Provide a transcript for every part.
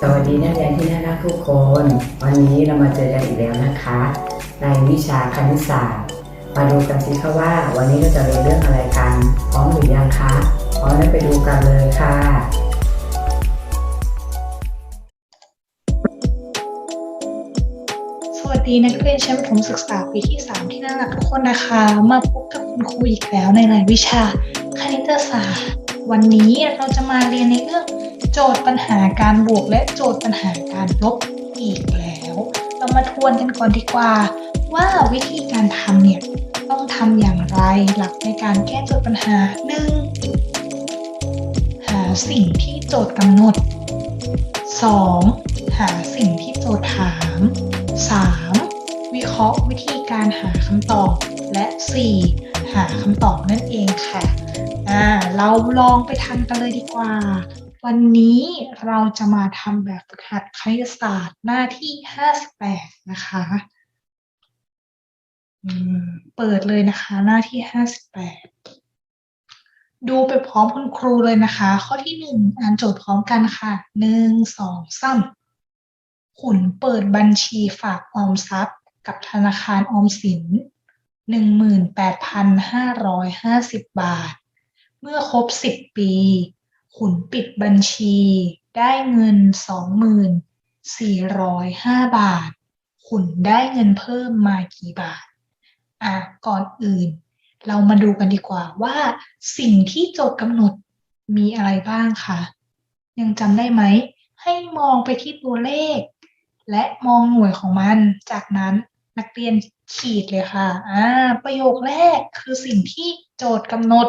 สวัสดีนักเรียนที่น่ารักทุกคน วันนี้เรามาเจอกันอีกแล้วนะคะ ในวิชาคณิตศาสตร์ มาดูกันสิคะว่า วันนี้เราจะเรียนเรื่องอะไรกัน พร้อมหรือยังคะ พร้อมแล้วไปดูกันเลยค่ะ สวัสดีนักเรียนชั้นประถมศึกษาปีที่ 3 ที่น่ารักทุกคนนะคะ มาพบกับคุณครูอีกแล้วในรายวิชาคณิตศาสตร์ วันนี้เราจะมาเรียนในเรื่อง โจทย์ปัญหาการบวกและโจทย์ปัญหาการลบอีกแล้ว เรามาทวนกันก่อนดีกว่า ว่าวิธีการทำเนี่ยต้องทำอย่างไรหลักในการแก้โจทย์ปัญหาหนึ่งหาสิ่งที่โจทย์กำหนด 2. หาสิ่งที่โจทย์ถาม 3. วิเคราะห์วิธีการหาคำตอบ และ 4. หาคำตอบนั่นเองค่ะ อ่า เราลองไปทำกันเลยดีกว่า วันนี้เราจะมาทำแบบฝึกหัดคณิตศาสตร์หน้าที่ 58 นะคะ เปิดเลยนะคะหน้าที่ 58 ดูไปพร้อมคุณครูเลยนะคะ ข้อที่หนึ่งอ่านโจทย์พร้อมกันค่ะหนึ่งสองสามขุนเปิดบัญชีฝากออมทรัพย์ กับธนาคารออมสินหนึ่งหมื่นแปดพันห้าร้อยห้าสิบบาท เมื่อครบสิบปี ขุนปิดบัญชีได้เงินสองหมื่นสี่ร้อยห้าบาท ขุนได้เงินเพิ่มมากี่บาท อะ ก่อนอื่น เรามาดูกันดีกว่าว่าสิ่งที่โจทย์กำหนดมีอะไรบ้างคะ ยังจำได้ไหม ให้มองไปที่ตัวเลข และมองหน่วยของมัน จากนั้นนักเรียนขีดเลยค่ะ อ่า ประโยคแรกคือสิ่งที่โจทย์กำหนด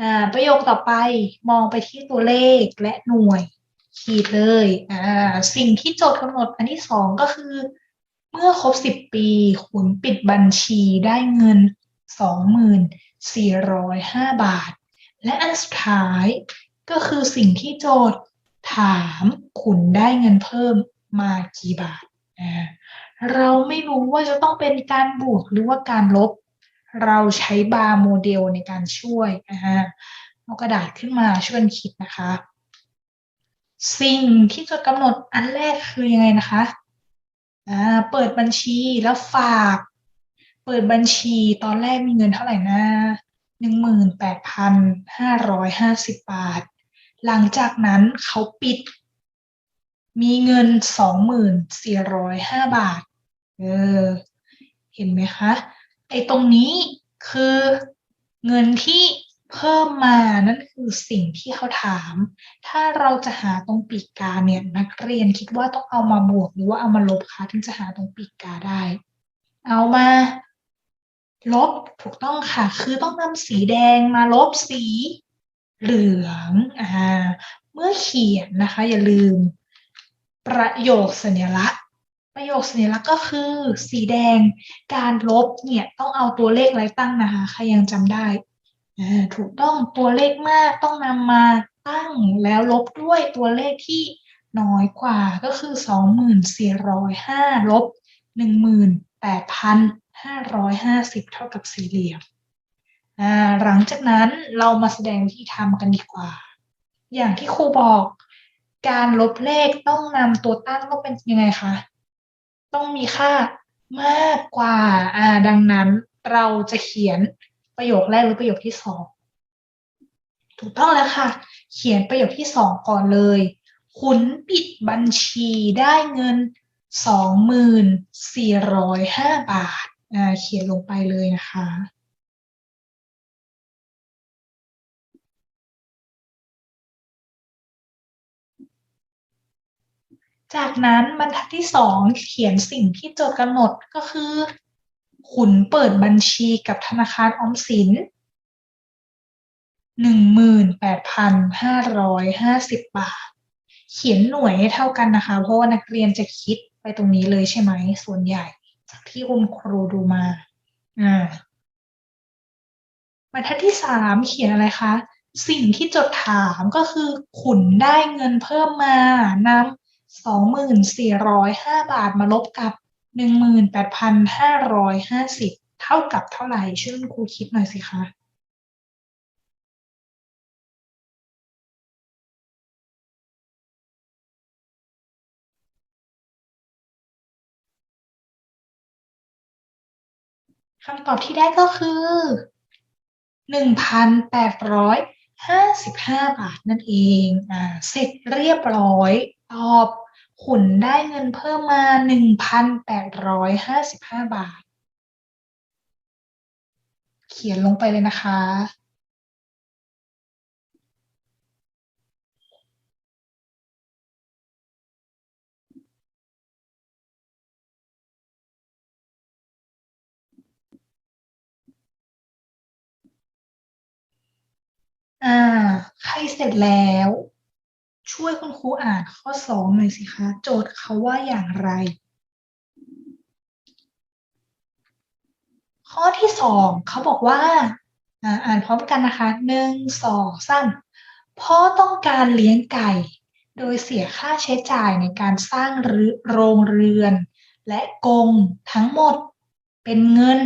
อ่าประโยคต่อไปมองไปที่ตัวเลขและหน่วย ขีดเลยอ่าสิ่งที่โจทย์กำหนดอันที่สองก็คือ เมื่อครบสิบปีขุนปิดบัญชีได้เงิน24,005บาท และอันสุดท้ายก็คือสิ่งที่โจทย์ถามขุนได้เงินเพิ่มมากี่บาทอ่าเราไม่รู้ว่าจะต้องเป็นการบวกหรือว่าการลบ เราใช้บาร์โมเดลในการช่วยอ่าเอากระดาษขึ้นมาช่วยกันคิดนะคะ สิ่งที่จทย์กำหนดอันแรกคือยังไงนะคะอ่าเปิดบัญชีแล้วฝาก เปิดบัญชีตอนแรกมีเงินเท่าไหร่นะหนึ่งหมื่นแปดพันห้าร้อยห้าสิบบาท หลังจากนั้นเขาปิด มีเงินสองหมื่นสี่ร้อยห้าบาท เออ เห็นไหมคะ ไอ้ตรงนี้คือเงินที่เพิ่มมานั่นคือสิ่งที่เขาถาม ถ้าเราจะหาตรงปีกกาเนี่ยนักเรียนคิดว่าต้องเอามาบวกหรือว่าเอามาลบคะถึงจะหาตรงปีกกาได้ เอามา ลบถูกต้องค่ะ คือต้องนำสีแดงมาลบสี เหลืองอ่าเมื่อเขียนนะคะ อย่าลืม ประโยคสัญลักษณ์ ประโยคสัญลักษณ์ก็คือสีแดงการลบเนี่ยต้องเอาตัวเลขอะไรตั้งนะคะใครยังจำได้ถูกต้องตัวเลขมากต้องนำมาตั้งแล้วลบด้วยตัวเลขที่น้อยกว่าก็คือสองหมื่นสี่ร้อยห้าลบหนึ่งหมื่นแปดพันห้าร้อยห้าสิบเท่ากับสี่เหลี่ยมหลังจากนั้นเรามาแสดงวิธีทำกันดีกว่า อย่างที่ครูบอก การลบเลขต้องนำตัวตั้งต้องเป็นยังไงคะ ต้องมีค่ามากกว่า อ่า ดังนั้นเราจะเขียนประโยคแรกหรือประโยคที่สองถูกต้องแล้วค่ะ เขียนประโยคที่สองก่อนเลย ขุนปิดบัญชีได้เงินสองหมื่นสี่ร้อยห้าบาท อ่า เขียนลงไปเลยนะคะ จากนั้นบรรทัดที่สองเขียนสิ่งที่โจทย์กำหนดก็คือ ขุนเปิดบัญชีกับธนาคารออมสินหนึ่งหมื่นแปดพันห้าร้อยห้าสิบบาท เขียนหน่วยให้เท่ากันนะคะ เพราะว่านักเรียนจะคิดไปตรงนี้เลยใช่ไหม ส่วนใหญ่ จากที่คุณครูดูมา อ่าบรรทัดที่สามเขียนอะไรคะ สิ่งที่จดถามก็คือ ขุนได้เงินเพิ่มมานำ 2,405 บาทมาลบกับ 18,550 เท่ากับเท่าไหร่ช่วยครูคิดหน่อยสิคะคำตอบที่ได้ก็คือ 1,855 บาทนั่นเอง อ่า เสร็จเรียบร้อย ตอบขุนได้เงินเพิ่มมา1,855บาท เขียนลงไปเลยนะคะ อ่า ใครเสร็จแล้ว ช่วยคุณครูอ่านข้อสองหน่อยสิคะ โจทย์เขาว่าอย่างไร ข้อที่สองเขาบอกว่า อ่านพร้อมกันนะคะหนึ่งสองสามพ่อต้องการเลี้ยงไก่ โดยเสียค่าใช้จ่ายในการสร้างโรงเรือน และกรงทั้งหมดเป็นเงิน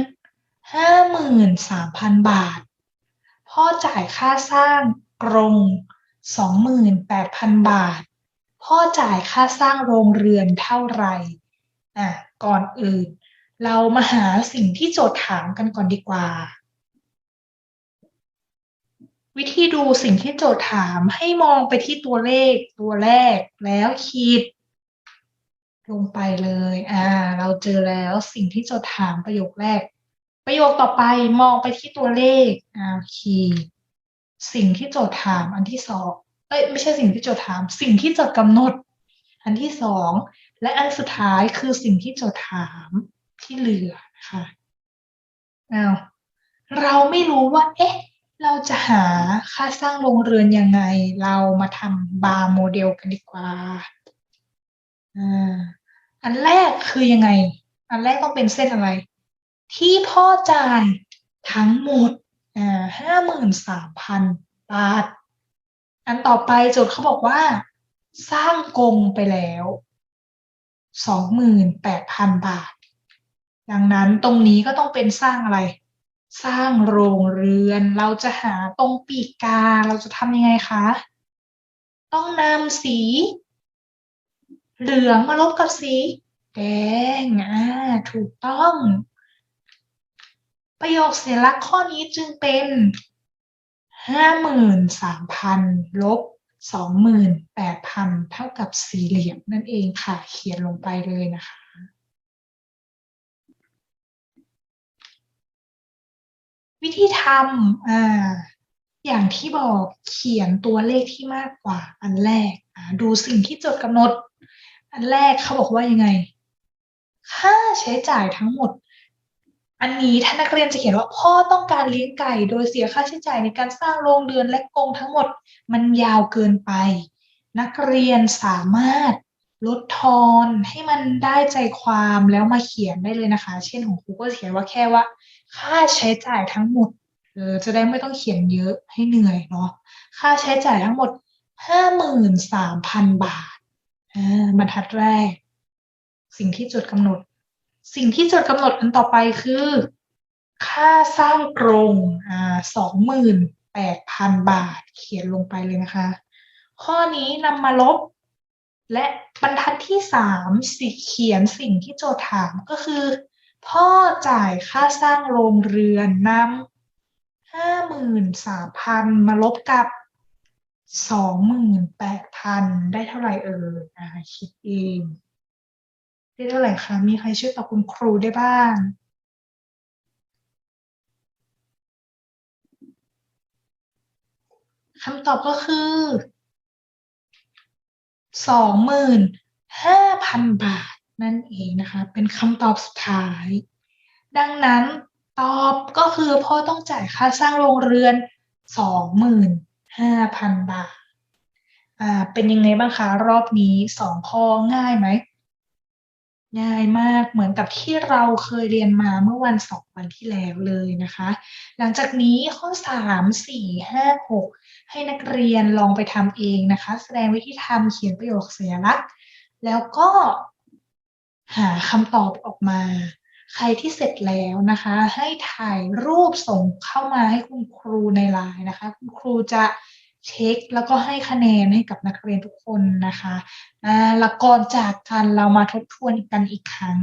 ห้าหมื่นสามพันบาท พ่อจ่ายค่าสร้างกรง สองหมื่นแปดพันบาท พ่อจ่ายค่าสร้างโรงเรือนเท่าไหร่อะก่อนอื่น เรามาหาสิ่งที่โจทย์ถามกันก่อนดีกว่า วิธีดูสิ่งที่โจทย์ถามให้มองไปที่ตัวเลขตัวแรกแล้วขีดลงไปเลย อ่า เราเจอแล้วสิ่งที่โจทย์ถามประโยคแรก ประโยคต่อไปมองไปที่ตัวเลขอ่าขีด สิ่งที่โจทย์ถามอันที่สองเอ้ยไม่ใช่สิ่งที่โจทย์ถาม สิ่งที่โจทย์กำหนด อันที่สองและอันสุดท้ายคือสิ่งที่โจทย์ถามที่เหลือนะคะอ้าวเราไม่รู้ว่า เอ๊ะ เราจะหาค่าสร้างโรงเรือนยังไง เรามาทำบาร์โมเดลกันดีกว่าอ่าอันแรกคือยังไง อันแรกต้องเป็นเส้นอะไร ที่พ่อจ่ายทั้งหมด ห้าหมื่นสามพันบาท อันต่อไปโจทย์เขาบอกว่า สร้างกรงไปแล้วสองหมื่นแปดพันบาท ดังนั้นตรงนี้ก็ต้องเป็นสร้างอะไร สร้างโรงเรือนเราจะหาตรงปีกกาเราจะทำยังไงคะ ต้องนำสี เหลืองมาลบกับสี แดงอ่าถูกต้อง ประโยคสัญลักข้อนี้จึงเป็นห้าหมื่นสามพันลบสองหมื่นแปดพันเท่ากับสี่เหลี่ยมนั่นเองค่ะ เขียนลงไปเลยนะคะวิธีทำอ่าอย่างที่บอกเขียนตัวเลขที่มากกว่าอันแรก ดูสิ่งที่จดกำหนด อันแรกเขาบอกว่ายังไง ค่าใช้จ่ายทั้งหมด อันนี้ถ้านักเรียนจะเขียนว่าพ่อต้องการเลี้ยงไก่โดยเสียค่าใช้จ่ายในการสร้างโรงเรือนและกรงทั้งหมดมันยาวเกินไป นักเรียนสามารถลดทอนให้มันได้ใจความแล้วมาเขียนได้เลยนะคะ เช่นของครูก็เขียนว่าแค่ว่า ค่าใช้จ่ายทั้งหมดเออจะได้ไม่ต้องเขียนเยอะให้เหนื่อยเนาะค่าใช้จ่ายทั้งหมดห้าหมื่นสามพันบาทอ่าบรรทัดแรก สิ่งที่จดกำหนด สิ่งที่จดกำหนดอันต่อไปคือ ค่าสร้างกรงอ่าสองหมื่นแปดพันบาทเขียนลงไปเลยนะคะ ข้อนี้นำมาลบ และบรรทัดที่สามสิเขียนสิ่งที่โจทย์ถามก็คือ พ่อจ่ายค่าสร้างโรงเรือนนำห้าหมื่นสามพันมาลบกับสองหมื่นแปดพันได้เท่าไหร่เอ่ยอ่าคิดเอง ได้เท่าไหร่คะมีใครช่วยตอบคุณครูได้บ้างคำตอบก็คือสองหมื่นห้าพันบาทนั่นเองนะคะ เป็นคำตอบสุดท้าย ดังนั้นตอบก็คือพ่อต้องจ่ายค่าสร้างโรงเรือนสองหมื่นห้าพันบาท อ่า เป็นยังไงบ้างคะ รอบนี้สองข้อง่ายไหม ง่ายมากเหมือนกับที่เราเคยเรียนมาเมื่อวันสองวันที่แล้วเลยนะคะ หลังจากนี้ข้อสามสี่ห้าหกให้นักเรียนลองไปทำเองนะคะ แสดงวิธีทำเขียนประโยคสัญลักษณ์ แล้วก็หาคำตอบออกมา ใครที่เสร็จแล้วนะคะ ให้ถ่ายรูปส่งเข้ามาให้คุณครูในไลน์นะคะ คุณครูจะ เช็คแล้วก็ให้คะแนนให้กับนักเรียนทุกคนนะคะแล้วก่อนจากกันเรามาทบทวนกันอีกครั้ง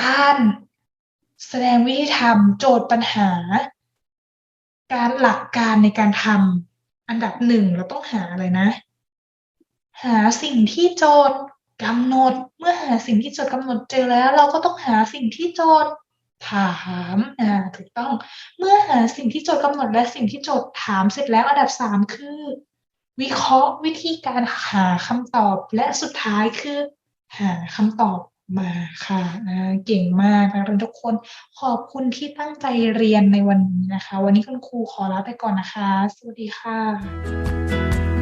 การแสดงวิธีทำโจทย์ปัญหา การหลักการในการทำอันดับหนึ่งเราต้องหาอะไรนะ หาสิ่งที่โจทย์กำหนด เมื่อหาสิ่งที่โจทย์กำหนดเจอแล้ว เราก็ต้องหาสิ่งที่โจทย์ ถามอ่าถูกต้องเมื่อหาสิ่งที่โจทย์กำหนดและสิ่งที่โจทย์ถามเสร็จแล้วอันดับสามคือ วิเคราะห์วิธีการหาคำตอบและสุดท้ายคือ หาคำตอบมาค่ะอ่าเก่งมากนักเรียนทุกคนขอบคุณที่ตั้งใจเรียนในวันนี้นะคะ วันนี้คุณครูขอลาไปก่อนนะคะ สวัสดีค่ะ